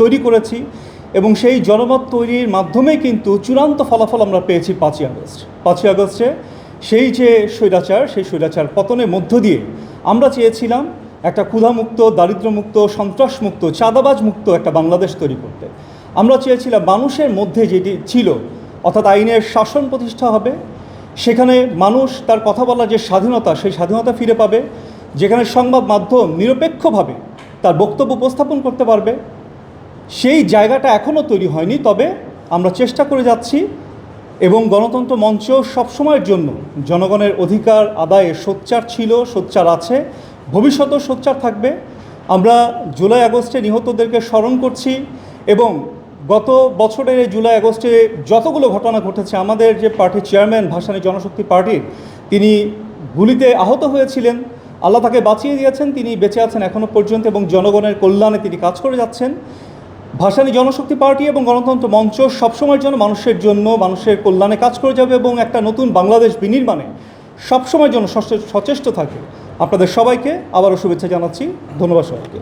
তৈরি করেছি এবং সেই জনমত তৈরির মাধ্যমে কিন্তু চূড়ান্ত ফলাফল আমরা পেয়েছি পাঁচই আগস্ট। পাঁচই আগস্টে সেই যে স্বৈরাচার, সেই স্বৈরাচার পতনের মধ্য দিয়ে আমরা চেয়েছিলাম একটা ক্ষুধামুক্ত দারিদ্রমুক্ত সন্ত্রাসমুক্ত চাঁদাবাজ মুক্ত একটা বাংলাদেশ তৈরি করতে। আমরা চেয়েছিলাম মানুষের মধ্যে যেটি ছিল, অর্থাৎ আইনের শাসন প্রতিষ্ঠা হবে, সেখানে মানুষ তার কথা বলার যে স্বাধীনতা, সেই স্বাধীনতা ফিরে পাবে, যেখানে সংবাদ মাধ্যম নিরপেক্ষভাবে তার বক্তব্য উপস্থাপন করতে পারবে সেই জায়গাটা এখনও তৈরি হয়নি, তবে আমরা চেষ্টা করে যাচ্ছি এবং গণতন্ত্র মঞ্চ সবসময়ের জন্য জনগণের অধিকার আদায়ে সোচ্চার ছিল, সোচ্চার আছে, ভবিষ্যতেও সোচ্চার থাকবে। আমরা জুলাই আগস্টে নিহতদেরকে স্মরণ করছি এবং গত বছরের এই জুলাই আগস্টে যতগুলো ঘটনা ঘটেছে, আমাদের যে পার্টির চেয়ারম্যান ভাসানী জনশক্তি পার্টির, তিনি গুলিতে আহত হয়েছিলেন। আল্লাহ তাকে বাঁচিয়ে দিয়েছেন, তিনি বেঁচে আছেন এখনও পর্যন্ত এবং জনগণের কল্যাণে তিনি কাজ করে যাচ্ছেন। ভাসানী জনশক্তি পার্টি এবং গণতন্ত্র মঞ্চ সবসময়ের জন্য মানুষের জন্য, মানুষের কল্যাণে কাজ করে যাবে এবং একটা নতুন বাংলাদেশ বিনির্মাণে সবসময়ের জন্য সচেষ্ট থাকে। আপনাদের সবাইকে আবারও শুভেচ্ছা জানাচ্ছি। ধন্যবাদ সবাইকে।